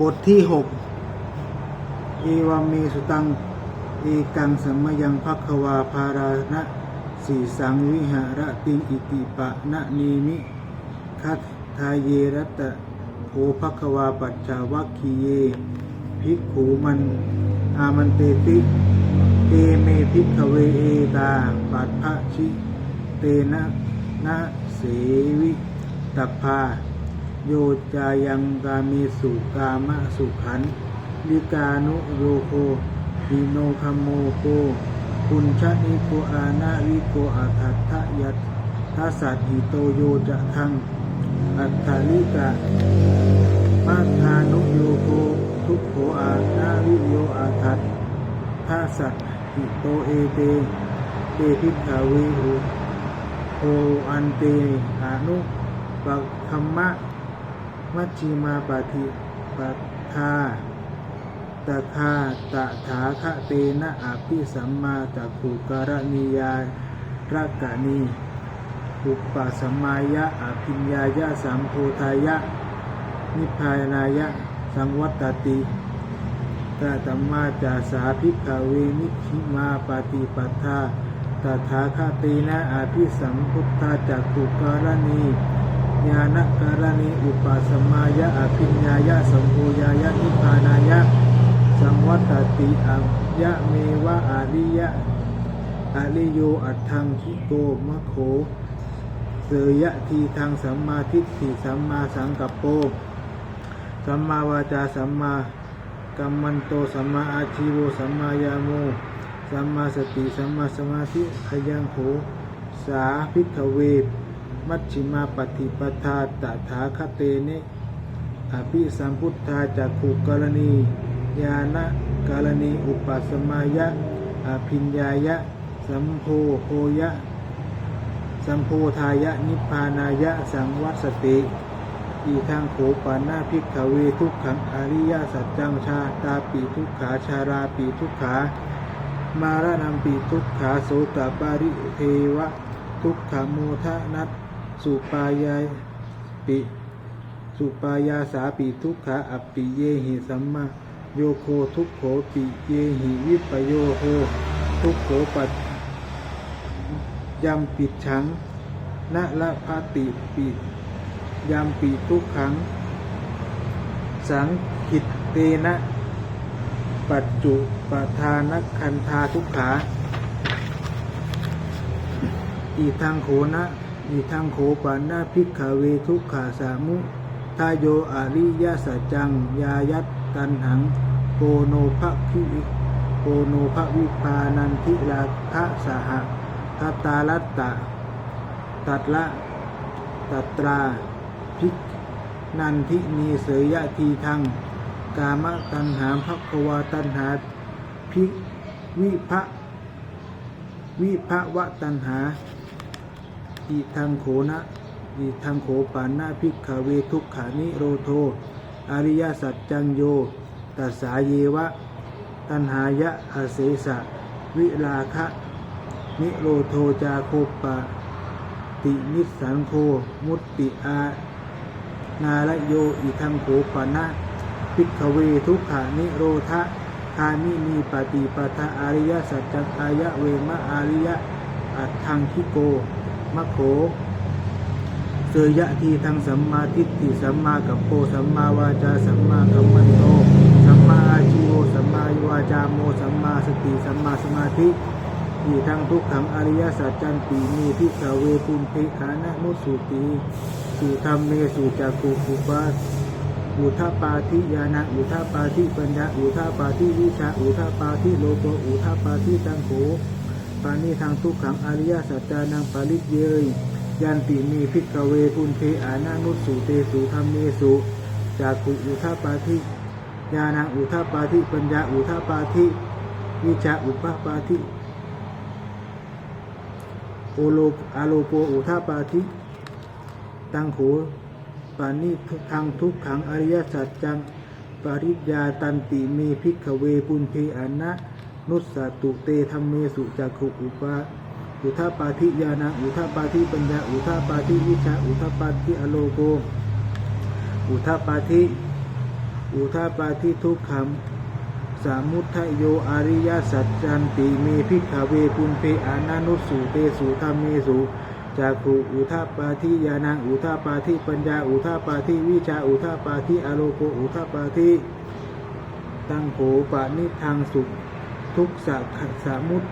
บทที่หกเอวามีสุตัง เอกังสัมมยังพักควาภาราณะสีสังวิหารติงอิติปะนะนีมิคัตทายเยรัตะโภพักควาปัจจาวัคคีเย ภิกขูมัน อามันเตติเตเมภิกขเวเอตาปัตภะชิ เตนะนะเสวิตัพพา โยจายังกามีสุกามะสุขันลิกานุโยโคดิโนคมโมโคคุณชะนิโกอาณาวิโกอาทัตทะยัตทัสสัตหิโตโยจะทังอัตถาลิกะมาทานุโยโคทุกโขอาณาวิโยอาทัตทัสสัตหิโตเอเตเตพิกขเวหุโออันเตอนุปัคคัมมะ มัชชิมาปฏิปัฏฐาตถาตถาคะเตนะอภิสัมมาจักขุกรณียารักกานีอุปสัมมายะอภิญญายะสัมโพธายะ นิพพานายะ สังวัตติตตมมาจาสาภิกเวมิชิมาปฏิปัฏฐาตถาคตินะอาภิสัมพุทธาจักขุกรณี ญาณการณีอุปสมายะอภิญญายะสัมโพยายะนิพานายะสังวัตติอัยะเมวะอาริยะอาริโยอัตถังคิโกมะโขเสยะทีทางสัมมาทิฏฐิสัมมาสังกัปโปสัมมาวาจาสัมมากัมมันโตสัมมาอาชีโวสัมมายาโมสัมมาสติสัมมาสมาธิขยังโหสาพิกเว มัชชิมาปฏิปทาตถาคเตเนอภิสัมพุทธาจักขุกรณี ญาณกรณี อุปสมายะ อภิญญายะ สัมโพโหยะ สัมโพธายะ นิพพานายะ สังวัสติอีทางโขปานาภิกขเวทุกขังอริยสัจจังชาตาปีทุกขาชาราปีทุกขา มารณัมปีทุกขาโสตปาริเทวะ ทุกขโมทะนัต สุปายาปิสุปายาสาปีทุกขาอัปปิเยหิสัมมาโยโคทุกโขปิเยหิวิปโยโหทุกโขปัจยำปิดฉังนะละพาติปิยำปีทุกขัง สังขิตเตนะ ปัจจุปทานคันธาทุกขา อีทางโขนะ อีทางโขปานาภิกขเวทุกขาสามุทายโยอริยสัจจัง ยายัตตันหังโกโนภคิโกโนภวิพานันทิราคะสหทัตตาลัตตะ ตัดละตัตราภิกนันทินีเสยยะทีทางกามตัณหาภควาตัณหาภิวิภะวิภะวะตัณหา อิทังโขนะอิทังโขปานาภิกขเวทุกขานิโรโท อริยสัจจังโยตัสสาเยวะ ตัณหายะอาเสสะ วิลาคะ นิโรโทจาโคปะ ตินิสังโค มุตติอา นาลโยอิทังโขปานะภิกขเวทุกขานิโรธะคามิมีปฏิปทาอริยสัจจกายะเวมะอริยะอัตทังคิโก มะโขเสยยะทีทางสัมมาทิฏฐิสัมมากัปโปสัมมาวาจาสัมมากัมมันโตสัมมาอาชีโวสัมมาวาจาโมสัมมาสติสัมมาสมาธิอีทางทุกขังอริยสัจจันติมีพิกเวปุณเพขานะมุสุติสุธรรมเมสุจักุปุปาอุทาปาทิยานะอุทาปาทิปัญญาอุทาปาทิวิชาอุทาปาทิโลโกอุทาปาทิตังโข ปานีทางทุกขังอริยสัจจานังปาริเยยยันติมีพิกเวปุณเทอานานุสุเตสุธรรมเมสุจากขุอุทาปาทิญาณังอุทาปาทิปัญญาอุทาปาทิวิชาอุปาปาทิโอโลอาโลโปอุทาปาทิตังโขปานิทางทุกขังอริยสัจจังปริยาตันติเมพิกเวปุณเทอานะ นุสสตุเตธรรมเมสุจากขุอุปาอุทาปาทิญาณังอุทาปาทิปัญญา อุทาปาทิวิชา อุทาปาทิอโลโก อุทาปาทิอุทาปาทิทุกขมสามุทโยอริยสัจจันติเมพิกขเวปุณเพอานานุสสุเตสุธรรมเมสุจากขุอุทาปาทิยานังอุทาปาทิปัญญา อุทาปาทิวิชา อุทาปาทิอโลโก อุทาปาทิตังโขปานิทางสุข ทุกขะขสามุต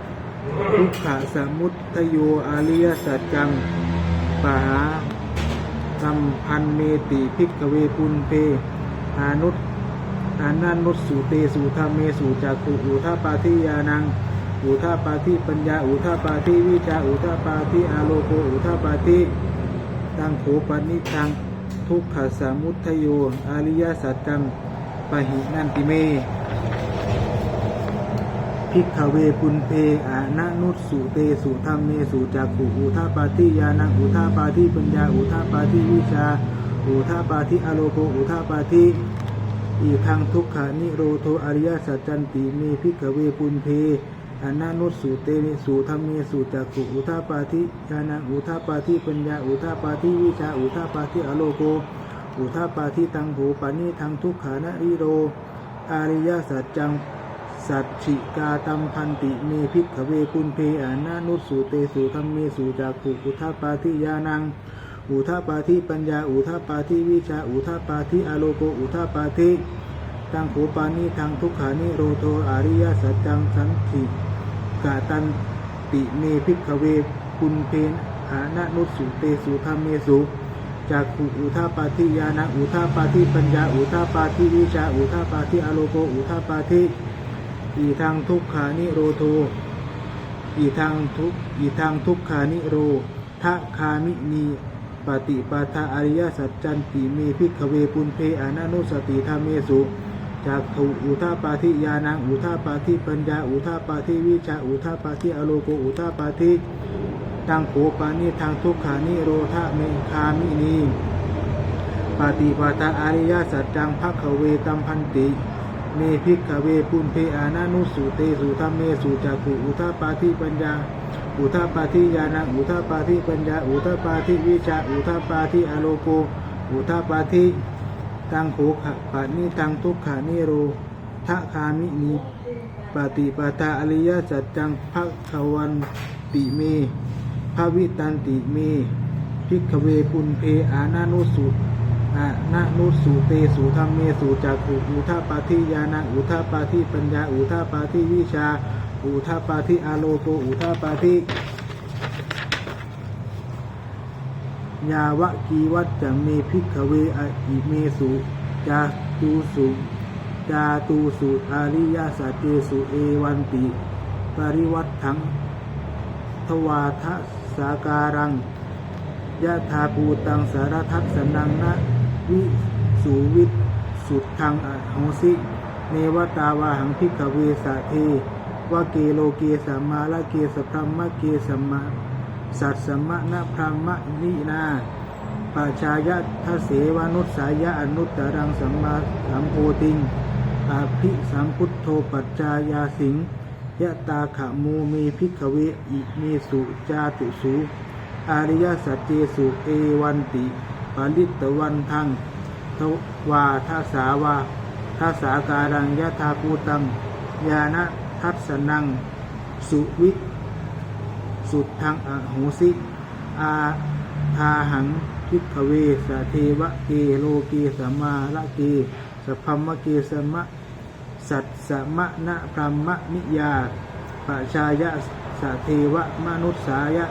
ทุกขะสามุตทโยอาริยสัจจังปหาสัมพันเมติพิกเวปุณเพอานุตอานันนุสสุเตสุธรรมเมสุจักขุอุทาปาทิยานัง อุทาปาทิปัญญา อุทาปาทิวิชาอุทาปาทิอาโลโกอุทาปาทิตังโขปนิทังทุกขสามุทโยอาริยสัจจังปหินันติเม พิกขเวปุณเพอานะนุสุเตสุธรรมเมสุจักขุอุทาปาทิยานังอุทาปาทิปัญญาอุทาปาทิวิชา อุทาปาทิอาโลโกอุทาปาทิอีกทางทุกขานิโรโทอริยสัจจันติเมพิกขเวปุณเพอนานุสุเตสุธรรมเมสุจักขุอุทาปาทิยานังอุทาปาทิปัญญาอุทาปาทิวิชาอุทาปาทิอโลโกอุทาปาทิตังโหปานิทางทุกขานิโรอริยสัจจัง สัจฉิกาตัมพันติเมพิกขเวปุณเพอานานุสสุเตสุธรรมเมสุจักขุอุทาปาทิยานัง อุทาปาทิปัญญา อุทาปาทิวิชา อุทาปาทิอโลโก อุทาปาทิตังโขปานิทางทุกขานิโรโทอาริยสัจจังสันติกาตันติเมพิกขเวปุณเพนอานะนุสสุเตสุธรรมเมสุจากขุอุทาปาทิยานัง อุทาปาทิปัญญา อุทาปาทิวิชา อุทาปาทิอโลโก อุทาปาทิ อีทางทุกขานิโรโทอีทางทุกอีทางทุกขานิโรทะคามินีปฏิปทาอริยสัจจันติเมพิกขเวปุณเพอานานุสติธรรมเมสุจากขอุทาปาทิยานังอุทาปาทิปัญญาอุทาปาทิวิชาอุทาปาทิอโลโกอุทาปาทิตังโขปานิทางทุกขานิโรธาเมคามินีปฏิปทาอริยสัจจังภคเวตัมพันติ เมพิกเวปุณเพอานานุสุเตสุธรรมเมสุจากขุอุทาปาทิปัญญา อุทาปาทิยานังอุทาปาทิปัญญา อุทาปาทิวิชาอุทาปาทิอโลโก อุทาปาทิตังโขขะปะนิตังทุกขานิโรทะคามินีปฏิปทาอริยสัจจังภควันติเมภวิตันติเมพิกเวปุณเพอานานุสุ นานุสุเตสุธรรมเมสุจักขุอุทาปาทิยานังอุทาปาทิปัญญาอุทาปาทิวิชา อุทาปาทิอาโลโกอุทาปาทิยาวะกีวัจจังเมพิกเวอิเมสุจาตูสุจาตูสุอาริยสัจเจสุเอวันติปริวัตถังทวาทะสาการังยะธาปูตังสารทัศสนังนะ วิสุวิตสุดทางอหงสิเนวตาวาหังพิกเวสะเทวะเกโลเกสัมมาละเกสพรหมะเกสัมมาสัตสมะนะพรมะนินาปัจชายะทเสวานุสายะอนุตตรังสัมมาสัมโพติงอภิสัมพุทโธปัจจายาสิงยะตาขะมเมพิกเวอิเมสุจาตุสุอาริยสัจเจสุเอวันติปาลิตตวันทัง ทวาทาสาวาทาสาการังยะธาภูตังยานะทัศนัง สุวิสุดทางอโหสิ อาทาหังพิกเวสเทวะเกโลเกสมมาละเกสพพมะเกสมะสัตสมะนะพรหมนิยาปะชายะสเทวะมนุษสายะ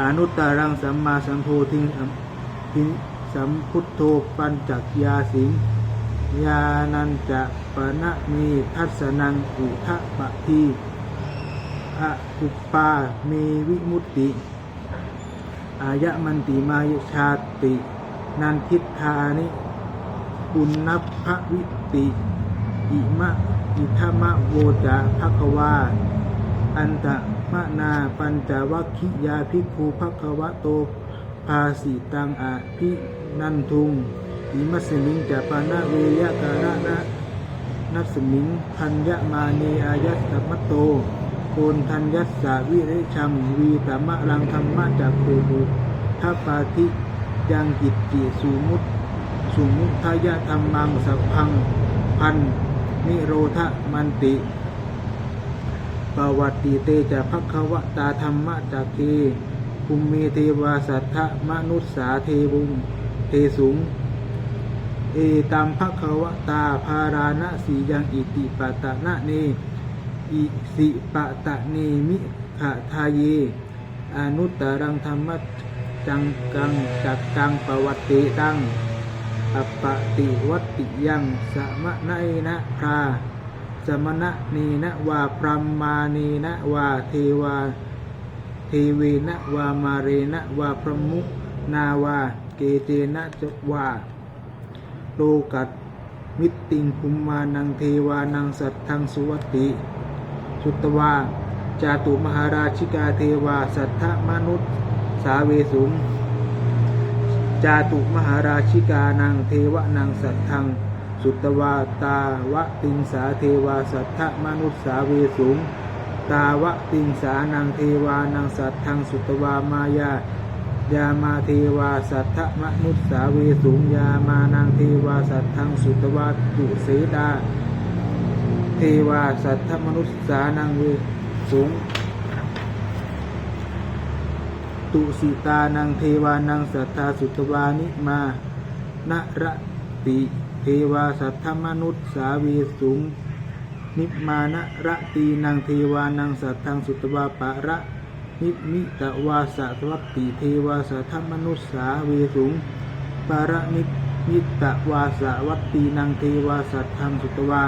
อนุตตรังสัมมาสัมโพธิงทิ สัมพุทโธปัญจักยาสิงยานันจะปะนะมีทัศนังอุทะปะทีอะอุปปาเมวิมุตติอายะมันติมายชาติ นันทิธานิปุณณพะวิติอิมะอิทมะโวจะภควา อันตะมะนาปัญจวัคคิยาภิกขุภควะโตภาสิตังอาภิ นันทุงอิมัสมิงจะปานะเวยะการะนะนัสมิงทัญญมาเนอายัสสมัตโตโคนทัญยัสสาวิริชัมวีตมะลังธรรมะจากโคบุทัปปาทิยังกิจจิสูมุตสุมุทายะธรรมังสัพพัง พันนิโรธมันติปวัตติเตจะพักขวตาธรรมะจักเคภูมิเทวาสัทธมนุษสาเทวุง เทสุง เอตัมภควตาภาราณสียังอิติปตะนะเน อิสิปตะเนมิขะทาเยอนุตตรังธรรมจังกังจักกังปวัตติตังอปปติวัตติยังสมะนะเอนะพราสมณะเนนะวาพรหมาเนนะวาเทวาเทเวนะวามาเรนะวาพระมุนาวา เกเจนะจวาโลกัตมิตติงภุมมานังเทวานังสัตทังสุวัติ สุตวาจาตุมหาราชิกาเทวาสัทธมนุษย์สาเวสุงจาตุมหาราชิกานังเทวานังสัตทัง สุตวาตาวะติงสาเทวาสัทธมนุษย์สาเวสุงตาวะติงสานังเทวานังสัตทัง สุตวามายา ยามาเทวาสัทธมนุษสาเวสุงยามานังเทวาสัทธังสุตวาตุเสดาเทวาสัทธมนุษสานังเวสุงตุสิตานังเทวานังสัทธาสุตวานิมานะระติเทวาสัทธมนุษสาเวสุงนิมานะระตีนังเทวานังสัทธังสุตวาปะระ นิมิตวาสะทวัตติเทวาสัทธมนุษสาเวสุงปาระนิมิตวาสะวัตตีนังเทวาสัทธังสุตวา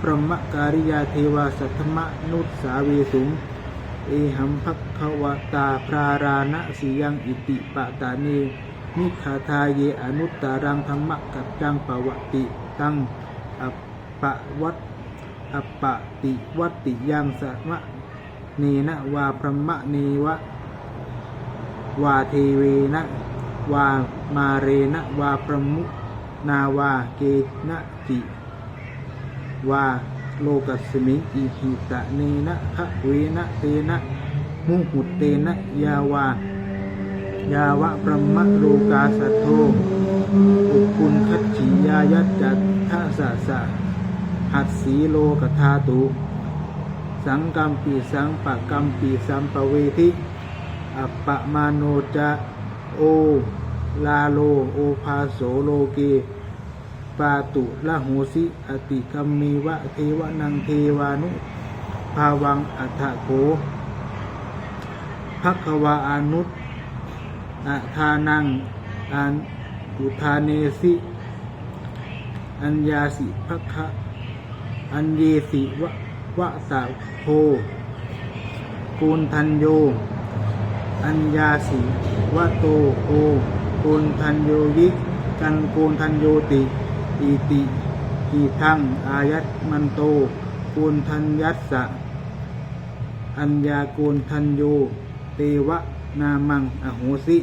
พรหมการิยาเทวาสัทธมนุษสาเวสุงเอหัมภักขวตาพราราณสียังอิติปะตาเนมิขาทาเยอนุตตารังธรรมกัจจังปวติตังอปปะวัตอปปะติวัตติยังสัมะ เนนะวาพรหมเนวะวาเทเวนะวามาเรนะวาประมุนาวาเกนะจิวาโลกัสมิงอิหิตะเนนะคะเวนะเตนะมุหุเตนะยาวายาวะประมะโลกาสัทโธอุปุณคัจฉิยายัจจัตทะสะสะหัดสีโลกธาตุ สังกัมปีสังปะกัมปีสัมปเวทิอัปปะมาโนจะโอลาโลโอภาโสโลเกปาตุละโหสิอติกัมมีวะเทวนังเทวานุภาวังอัฏฐโขภักวาอานุตอะทานังอันอุทาเนสิอัญญาสิภคะอัญเยสิวะ วะตะโพกูลทันโย อัญญาสิวะโตโพกูลทันโยยิกันกูลทันโยติอิติอิทังอายัตมันโตกูลทันยัสสะอัญญากูลทันโย เตวะนามังอโหสิ